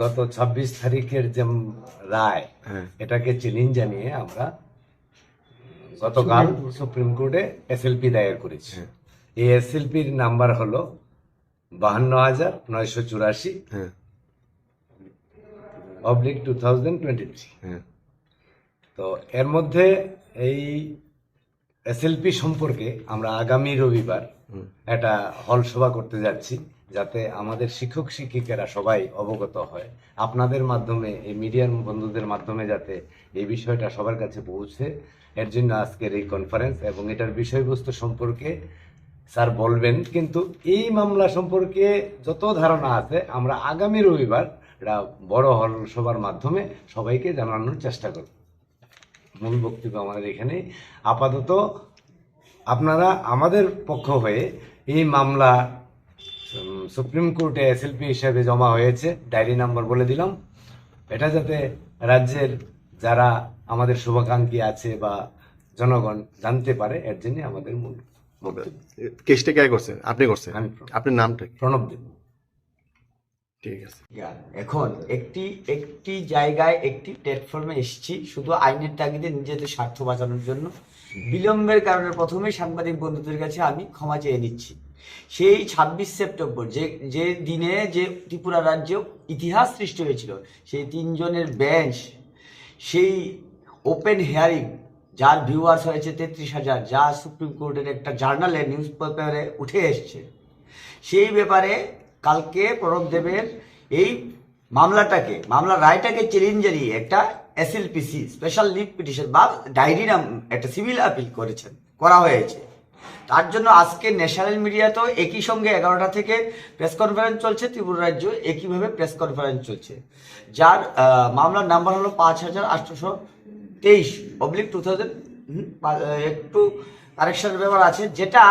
গত ছাব্বিশ তারিখের যে রায় হ্যাঁ। এটাকে চ্যালেঞ্জ জানিয়ে আমরা গতকাল সুপ্রিম কোর্টে এসএলপি দায়ের করেছি। হ্যাঁ। এই এসএলপির নাম্বার হলো বাহান্ন হাজার নয়শো চুরাশি হ্যাঁ। Oblique two thousand twenty three হ্যাঁ। তো এর মধ্যে এই এসএলপি সম্পর্কে আমরা আগামী রবিবার একটা হল সভা করতে যাচ্ছি যাতে আমাদের শিক্ষক শিক্ষিকারা সবাই অবগত হয়। আপনাদের মাধ্যমে এই মিডিয়ার বন্ধুদের মাধ্যমে যাতে এই বিষয়টা সবার কাছে পৌঁছে। এর জন্য আজকের এই কনফারেন্স এবং এটার বিষয়বস্তু সম্পর্কে স্যার বলবেন কিন্তু এই মামলা সম্পর্কে যত ধারণা আছে আমরা আগামী রবিবার বড় হল সভার মাধ্যমে সবাইকে জানানোর চেষ্টা করব। মূল বক্তব্য আমাদের এখানে। আপাতত আপনারা আমাদের পক্ষ হয়ে এই মামলা সুপ্রিম কোর্টে এসএলপি হিসাবে জমা হয়েছে ডায়েরি নাম্বার বলে দিলাম। এটা যাতে রাজ্যের যারা আমাদের শুভাকাঙ্ক্ষী আছে বা জনগণ জানতে পারে এর জন্য আমাদের মূল কেসটা কে করছেন আপনি করছেন? আপনার নামটা প্রণব দেব। ঠিক আছে। এখন একটি একটি জায়গায় একটি প্ল্যাটফর্মে এসেছি শুধু আইনের তাগিদে নিজেদের স্বার্থ বাঁচানোর জন্য। বিলম্বের কারণে প্রথমে সাংবাদিক বন্ধুদের কাছে আমি ক্ষমা চেয়ে নিচ্ছি। সেই ছাব্বিশ সেপ্টেম্বর যে যে দিনে যে ত্রিপুরা রাজ্য ইতিহাস সৃষ্টি হয়েছিল সেই তিনজনের বেঞ্চ সেই ওপেন হেয়ারিং যার ভিউয়ার্স হয়েছে তেত্রিশ হাজার যা সুপ্রিম কোর্টের একটা জার্নালে নিউজ পেপারে উঠে এসছে। সেই ব্যাপারে কালকে প্রণব দেবের এই মামলাটাকে মামলার রায়টাকে চ্যালেঞ্জ জানিয়ে একটা এসএলপিসি স্পেশাল লিভ পিটিশন বা ডায়েরি নাম একটা সিভিল আপিল করেছেন, করা হয়েছে। তার জন্য আজকে ন্যাশনাল মিডিয়াতেও একই সঙ্গে এগারোটা থেকে প্রেস কনফারেন্স চলছে, ত্রিপুরা রাজ্য একইভাবে প্রেস কনফারেন্স চলছে। যার মামলার নাম্বার হলো পাঁচ হাজার আটশোশো তেইশ অবলিক টু থাউজেন্ড একটু কারেকশনের ব্যাপার আছে, যেটা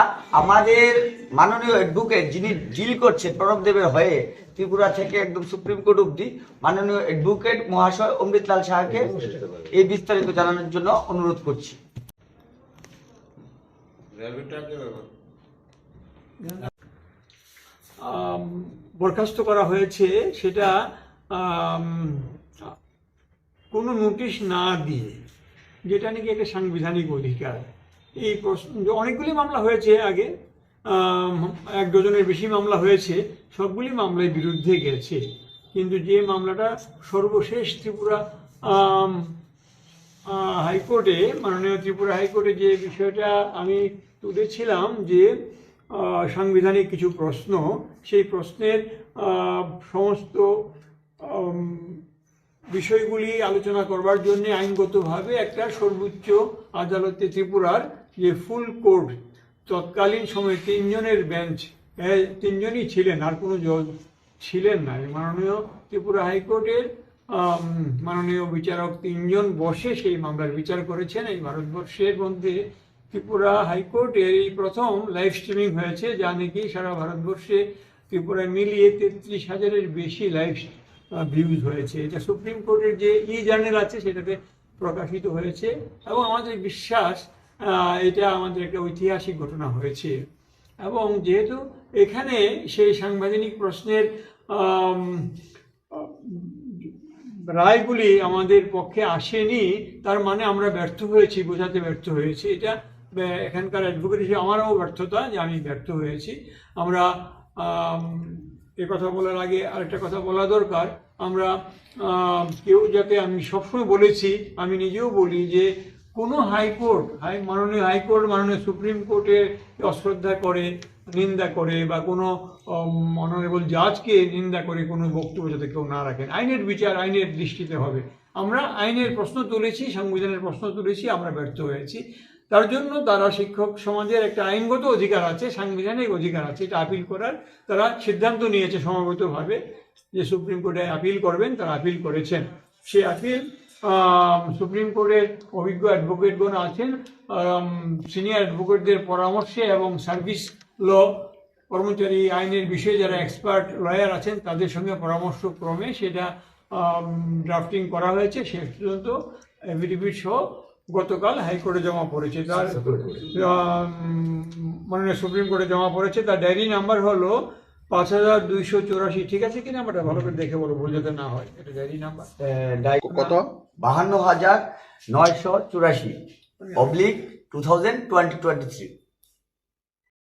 আমাদের মাননীয় অ্যাডভোকেট যিনি ডিল করছেন, প্রণব দেবের হয়ে, ত্রিপুরা থেকে একদম সুপ্রিম কোর্ট অব্দি মাননীয় অ্যাডভোকেট মহাশয় অমৃতলাল শাহকে এই বিস্তারিত জানানোর জন্য অনুরোধ করছি। বরখাস্ত করা হয়েছে সেটা কোনো নোটিশ না দিয়ে, যেটা নাকি একটা সাংবিধানিক অধিকার। এই প্রশ্ন, অনেকগুলি মামলা হয়েছে আগে এক ডজনের বেশি মামলা হয়েছে, সবগুলি মামলায় বিরুদ্ধে গেছে। কিন্তু যে মামলাটা সর্বশেষ ত্রিপুরা হাইকোর্টে, মাননীয় ত্রিপুরা হাইকোর্টে যে বিষয়টা আমি তুলেছিলাম যে সাংবিধানিক কিছু প্রশ্ন, সেই প্রশ্নের সমস্ত বিষয়গুলি আলোচনা করবার জন্য আইনগতভাবে একটা সর্বোচ্চ আদালতে ত্রিপুরার যে ফুল কোর্ট, তৎকালীন সময়ে তিনজনের বেঞ্চ তিনজনই ছিলেন, আর কোনো জজ ছিলেন না। মাননীয় ত্রিপুরা হাইকোর্টের মাননীয় বিচারক তিনজন বসে সেই মামলার বিচার করেছেন। এই ভারতবর্ষের মধ্যে ত্রিপুরা হাইকোর্টের এই প্রথম লাইভ স্ট্রিমিং হয়েছে, যা নাকি সারা ভারতবর্ষে ত্রিপুরায় মিলিয়ে তেত্রিশ হাজারের বেশি লাইভ ভিউজ হয়েছে। এটা সুপ্রিম কোর্টের যে ই জার্নাল আছে সেটাতে প্রকাশিত হয়েছে। এবং আমাদের বিশ্বাস এটা আমাদের একটা ঐতিহাসিক ঘটনা হয়েছে। এবং যেহেতু এখানে সেই সাংবিধানিক প্রশ্নের রায়গুলি আমাদের পক্ষে আসেনি তার মানে আমরা ব্যর্থ হয়েছি বোঝাতে ব্যর্থ হয়েছি। এটা এখানকার অ্যাডভোকেট হিসেবে আমারও ব্যর্থতা যে আমি ব্যর্থ হয়েছি। আমরা আম, এ কথা বলার আগে আরেকটা কথা বলা দরকার। আমরা কেউ যাতে আমি সবসময় বলেছি, আমি নিজেও বলি যে, কোনো হাইকোর্ট হাই মাননীয় হাইকোর্ট মাননীয় সুপ্রিম কোর্টে অশ্রদ্ধা করে, নিন্দা করে বা কোনো অনারেবল জাজকে নিন্দা করে কোনো বক্তব্য যাতে কেউ না রাখেন। আইনের বিচার আইনের দৃষ্টিতে হবে। আমরা আইনের প্রশ্ন তুলেছি, সংবিধানের প্রশ্ন তুলেছি, আমরা ব্যর্থ হয়েছি। তার জন্য তারা শিক্ষক সমাজের একটা আইনগত অধিকার আছে, সাংবিধানিক অধিকার আছে, এটা আপিল করার। তারা সিদ্ধান্ত নিয়েছে সমবেতভাবে যে সুপ্রিম কোর্টে আপিল করবেন, তারা আপিল করেছেন। সে আপিল সুপ্রিম কোর্টের অভিজ্ঞ অ্যাডভোকেটগণ আছেন সিনিয়র অ্যাডভোকেটদের পরামর্শে এবং সার্ভিস ল কর্মচারী আইনের বিষয়ে যারা এক্সপার্ট লয়ার আছেন, তাদের সঙ্গে পরামর্শ ক্রমে সেটা ড্রাফটিং করা হয়েছে। সে পর্যন্ত এফিডেভিট সহ গতকাল হাইকোর্টে জমা পড়েছে তার মানে মাননীয় সুপ্রিম কোর্টে জমা পড়েছে। তার ডায়েরি নাম্বার হলো পাঁচ হাজার দুইশো চৌরাশি। ঠিক আছে কিনা? নাম্বারটা ভালো করে দেখে বলো ভুল যাতে না হয়। এটা ডায়েরি নাম্বার। কত? বাহান্ন হাজার নয়শো চুরাশি। Oblique two thousand twenty twenty three